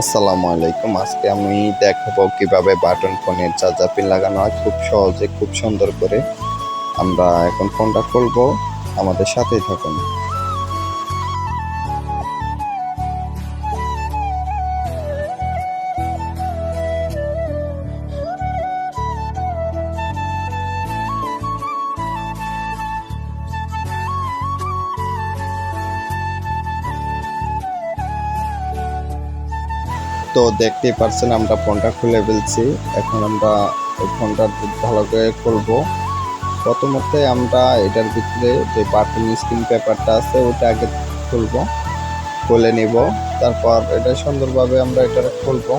আসসালামু আলাইকুম। আজকে আমি দেখাবো কীভাবে বাটন ফোনের চার্জার পিন লাগানো হয়। খুব সহজে, খুব সুন্দর করে আমরা এখন ফোনটা খুলবো। আমাদের সাথেই থাকুন। তো দেখতেই পারছেন আমরা ফোনটা খুলে ফেলছি। এখন আমরা এই ফোনটা ভালো করে খুলবো। প্রথমত আমরা এটার ভিতরে যে বাটন স্ক্রিন পেপারটা আছে, ওটা আগে খুলবো, খুলে নিব। তারপর এটা সুন্দরভাবে আমরা এটা খুলবো।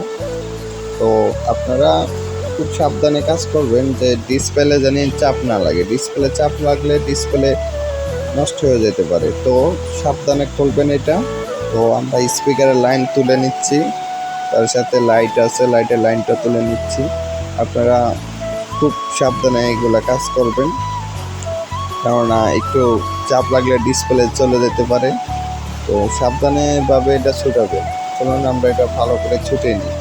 তো আপনারা খুব সাবধানে কাজ করবেন যে ডিসপ্লে জানি চাপ না লাগে। ডিসপ্লে চাপ লাগলে ডিসপ্লে নষ্ট হয়ে যেতে পারে। তো সাবধানে খুলবেন এটা। তো আমরা স্পিকারের লাইন তুলে নিচ্ছি। তার সাথে লাইট আছে লাইটের লাইনটা তুলে নিচ্ছি। আপনারা খুব সাবধানে এগুলা কাজ করবেন। কেননা একটু চাপ লাগলে ডিসপ্লে চলে যেতে পারে। তো সাবধানেভাবে এটা ছুটাবে। চলুন আমরা এটা ভালো করে ছুটে নিই।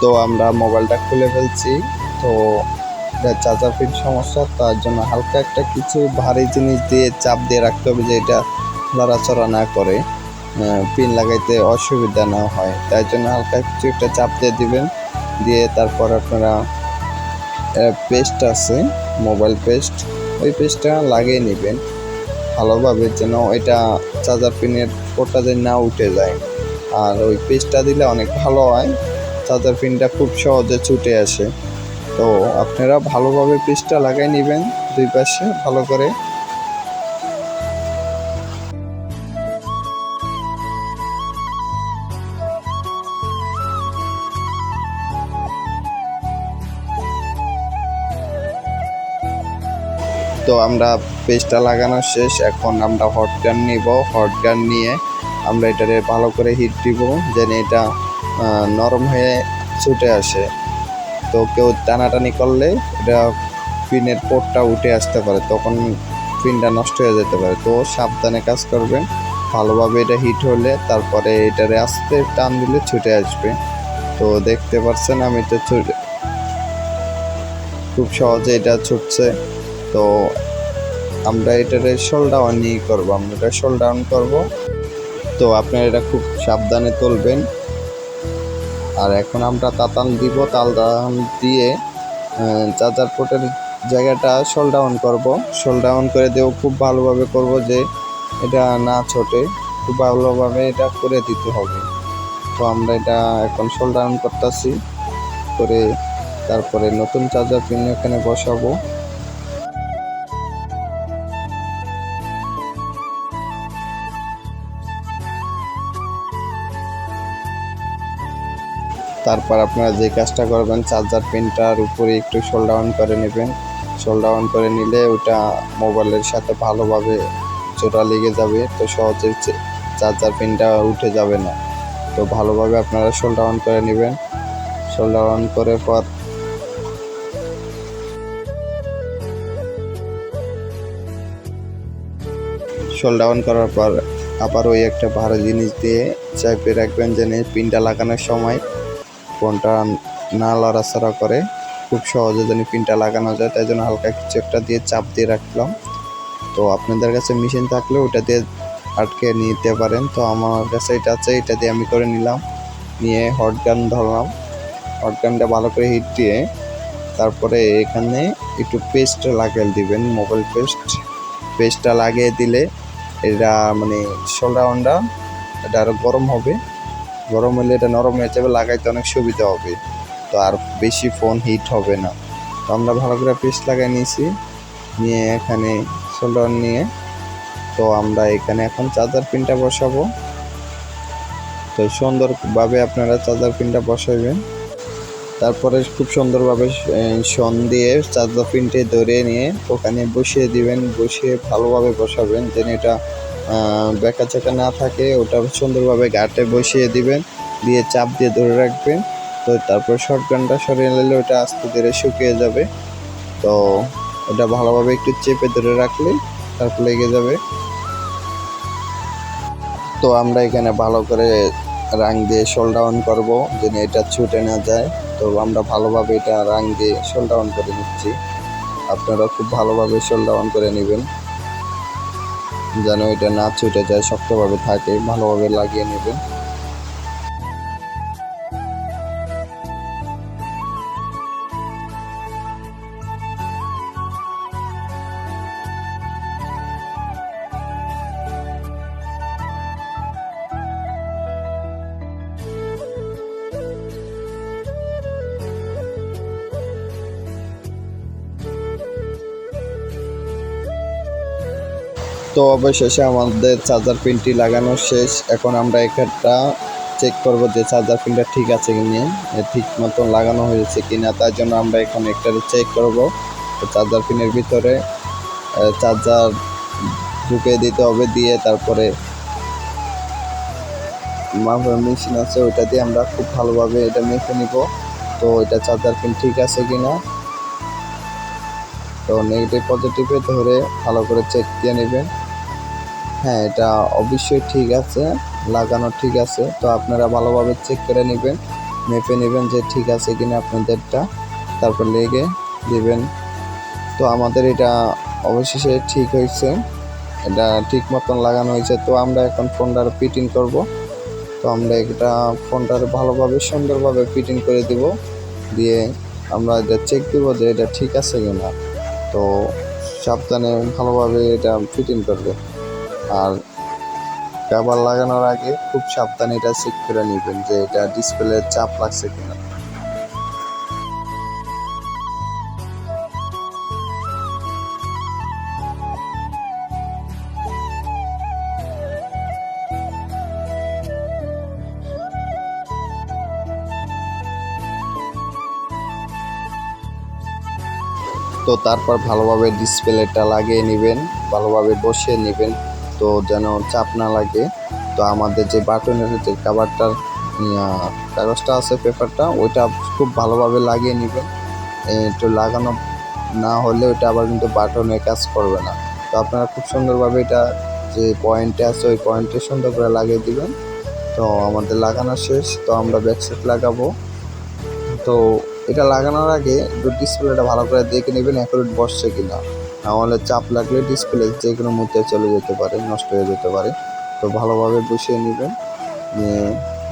তো আমরা মোবাইলটা খুলে ফেলছি। তো চার্জার পিন সমস্যা, তার জন্য হালকা একটা কিছু ভারী জিনিস দিয়ে চাপ দিয়ে রাখতে হবে যে এটা লড়াচড়া না করে পিন লাগাইতে অসুবিধা না হয়। তাই জন্য হালকা কিছু একটা চাপ দিয়ে দিবেন, দিয়ে তারপর আপনারা পেস্ট আছে মোবাইল পেস্ট ওই পেস্টটা লাগিয়ে নেবেন। ভালোভাবে যেন এটা চার্জার পিনের পোর্টটা যেন না উঠে যায়। আর ওই পেস্টটা দিলে অনেক ভালো হয় চার্জার পিনটা খুব সহজে ছুটে আসে। তো আপনারা ভালোভাবে পিসটা লাগাই নেবেন দুই পাশে, ভালো করে। তো আমরা পেস্টটা লাগানো শেষ, এখন আমরা হট গান নিব। হট গান নিয়ে আমরা এটারে ভালো করে হিট দিব, যেন এটা নরম হয়ে ছুটে আসে। তো কেউ টানাটানি করলে এটা পিনের পোটটা উঠে আসতে পারে, তখন পিনটা নষ্ট হয়ে যেতে পারে। তো সাবধানে কাজ করবেন, ভালোভাবে এটা হিট হলে তারপরে এটারে আস্তে টান দিলে ছুটে আসবে। তো দেখতে পাচ্ছেন আমি তো ছুটে খুব সহজে এটা ছুটছে। তো আমরা এটারে শোল নিয়ে করব, আমরা এটা শোল ডাউন করব। তো আপনারা এটা খুব সাবধানে তুলবেন। আর এখন আমরা তাতাল দিব, তাল দিয়ে চার্জার পোর্টের জায়গাটা শোল ডাউন করব। শোল ডাউন করে দেবো, খুব ভালোভাবে করব যে এটা না ছোটে, খুব ভালোভাবে এটা করে দিতে হবে। তো আমরা এটা এখন শোল ডাউন করতেছি, করে তারপরে নতুন চার্জার পিন এখানে বসাবো। তারপর আপনারা যে কাজটা করবেন চার্জার পিনটার উপরে একটু শোল ডাউন করে নেবেন। শোল ডাউন করে নিলে ওটা মোবাইলের সাথে ভালোভাবে জোড়া লেগে যাবে, তো সহজে চার্জার পিনটা উঠে যাবে না। তো ভালোভাবে আপনারা শোল ডাউন করে নেবেন। শোল ডাউন করে পর শোল ডাউন করার পর আবার ওই একটা ভালো জিনিস দিয়ে চাপে রাখবেন, যেন পিনটা লাগানোর সময় ফোনটা না লড়াচড়া করে খুব সহজে যেন পিনটা লাগানো যায়, তাই জন্য হালকা কিছু একটা দিয়ে চাপ দিয়ে রাখলাম। তো আপনাদের কাছে মেশিন থাকলে ওটা দিয়ে আটকে নিতে পারেন। তো আমার কাছে এটা আছে, এটা দিয়ে আমি করে নিলাম। নিয়ে হট গান ধরলাম। হট গানটা ভালো করে হিট দিয়ে তারপরে এখানে একটু পেস্ট লাগিয়ে দিবেন মোবাইল পেস্ট পেস্টটা লাগিয়ে দিলে এটা মানে অন্ডা এটা আরও গরম হবে। গরম হলে এটা নরম হয়ে যাবে, লাগাইতে অনেক সুবিধা হবে। তো আর বেশি ফোন হিট হবে না। তো আমরা ভালো করে পেস্ট লাগাই নিয়েছি। নিয়ে এখানে সোল্ডার নিয়ে, তো আমরা এখানে এখন চার্জার পিনটা বসাবো। তো সুন্দরভাবে আপনারা চার্জার পিনটা বসাবেন তারপরে খুব সুন্দরভাবে সন দিয়ে চার্জার পিনটি ধরে নিয়ে ওখানে বসিয়ে দিবেন। বসিয়ে ভালোভাবে বসাবেন, যেন এটা বেকা চাকা না থাকে, ওটা সুন্দরভাবে গাটে বসিয়ে দিবেন, দিয়ে চাপ দিয়ে ধরে রাখবেন। তো তারপর শর্ট গানটা সরিয়ে নিলে ওটা আস্তে ধীরে শুকিয়ে যাবে। তো ওটা ভালোভাবে একটু চেপে ধরে রাখলে তারপর লেগে যাবে। তো আমরা এখানে ভালো করে রাং দিয়ে শোল ডাউন করব, যেন এটা ছুটে না যায়। তো আমরা ভালোভাবে এটা রাং দিয়ে শোল ডাউন করে নিচ্ছি। আপনারা খুব ভালোভাবে শোল ডাউন করে নেবেন। যেন এটা না ছুটে যায় শক্তভাবে থাকে ভালোভাবে লাগিয়ে নেবেন। তো অবশেষে আমাদের চার্জার পিনটি লাগানো শেষ। এখন আমরা একটা চেক করব যে চার্জার পিনটা ঠিক আছে কি নিয়ে ঠিক মতন লাগানো হয়েছে কিনা। তার জন্য আমরা এখন একটা চেক করব চার্জার পিনের ভিতরে চার্জার ঢুকিয়ে দিতে হবে দিয়ে তারপরে মেশিন আছে, ওইটা দিয়ে আমরা খুব ভালোভাবে এটা মেখে নিব। তো এটা চার্জার পিন ঠিক আছে কিনা? তো নেগেটিভ পজিটিভে ধরে ভালো করে চেক দিয়ে নেবেন। হ্যাঁ এটা অবশ্যই ঠিক আছে, লাগানো ঠিক আছে। তো আপনারা ভালোভাবে চেক করে নেবেন, মেপে নেবেন যে ঠিক আছে কি কিনা আপনাদেরটা। তারপর লেগে দিবেন। তো আমাদের এটা অবশেষে ঠিক হয়েছে। এটা ঠিক মতন লাগানো হয়েছে। তো আমরা এখন ফোনটার ফিটিং করব। তো আমরা এটা ফোনটার ভালোভাবে, সুন্দরভাবে ফিটিং করে দিব। দিয়ে আমরা এটা চেক দেবো যে এটা ঠিক আছে কিনা। তো সাবধানে ভালোভাবে এটা ফিটিং করবে। আর কাবার লাগানোর আগে খুব সাবধানে এটা চেক করে নেবেন যে এটা ডিসপ্লে চাপ লাগছে কিনা। তো তারপর ভালোভাবে ডিসপ্লেটা লাগিয়ে নেবেন, ভালোভাবে বসিয়ে নেবেন। তো যেন চাপ না লাগে। তো আমাদের যে বাটনের যে কাভারটার কাগজটা আছে পেপারটা ওইটা খুব ভালোভাবে লাগিয়ে নেবেন। একটু লাগানো না হলে ওইটা আবার কিন্তু বাটনে কাজ করবে না। তো আপনারা খুব সুন্দরভাবে এটা যে পয়েন্টে আছে, ওই পয়েন্টে সুন্দর করে লাগিয়ে দিবেন। তো আমাদের লাগানো শেষ, তো আমরা ব্যাকসাইড লাগাবো। তো এটা লাগানোর আগে ডিসপ্লেটা ভালো করে দেখে নেবেন অ্যাকুরেট বসছে কিনা। নাহলে চাপ লাগলে ডিসপ্লে যে কোনো মুহূর্তে চলে যেতে পারে, নষ্ট হয়ে যেতে পারে। তো ভালোভাবে বসিয়ে নেবেন, নিয়ে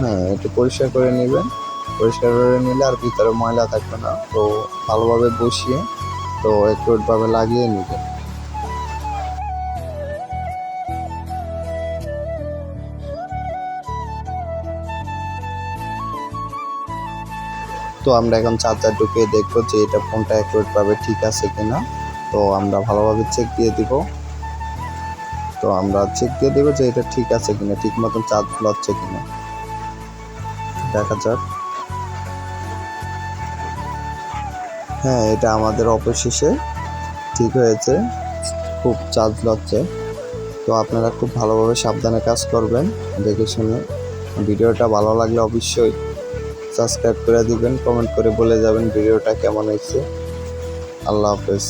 হ্যাঁ একটু পরিষ্কার করে নেবেন। পরিষ্কার করে নিলে আর ভিতরে ময়লা থাকবে না। তো ভালোভাবে বসিয়ে, তো অ্যাকুরেটভাবে লাগিয়ে নেবেন। তো আমরা এখন চার্জার ঢুকিয়ে দেখব যে এটা ফোনটা অ্যাকুরেটভাবে ঠিক আছে কিনা। তো আমরা ভালোভাবে চেক দিয়ে দিব। তো আমরা চেক দিয়ে দেবো যে এটা ঠিক আছে কিনা, ঠিক মতন চার্জ হচ্ছে কিনা। দেখা যাক। হ্যাঁ এটা আমাদের অবশেষে ঠিক হয়েছে। খুব চার্জ লচ্ছে তো আপনারা খুব ভালোভাবে সাবধানে কাজ করবেন, দেখে শুনে। ভিডিওটা ভালো লাগলে অবশ্যই সাবস্ক্রাইব করে দিবেন কমেন্ট করে বলে যাবেন ভিডিওটা কেমন হয়েছে। আল্লাহ হাফেজ।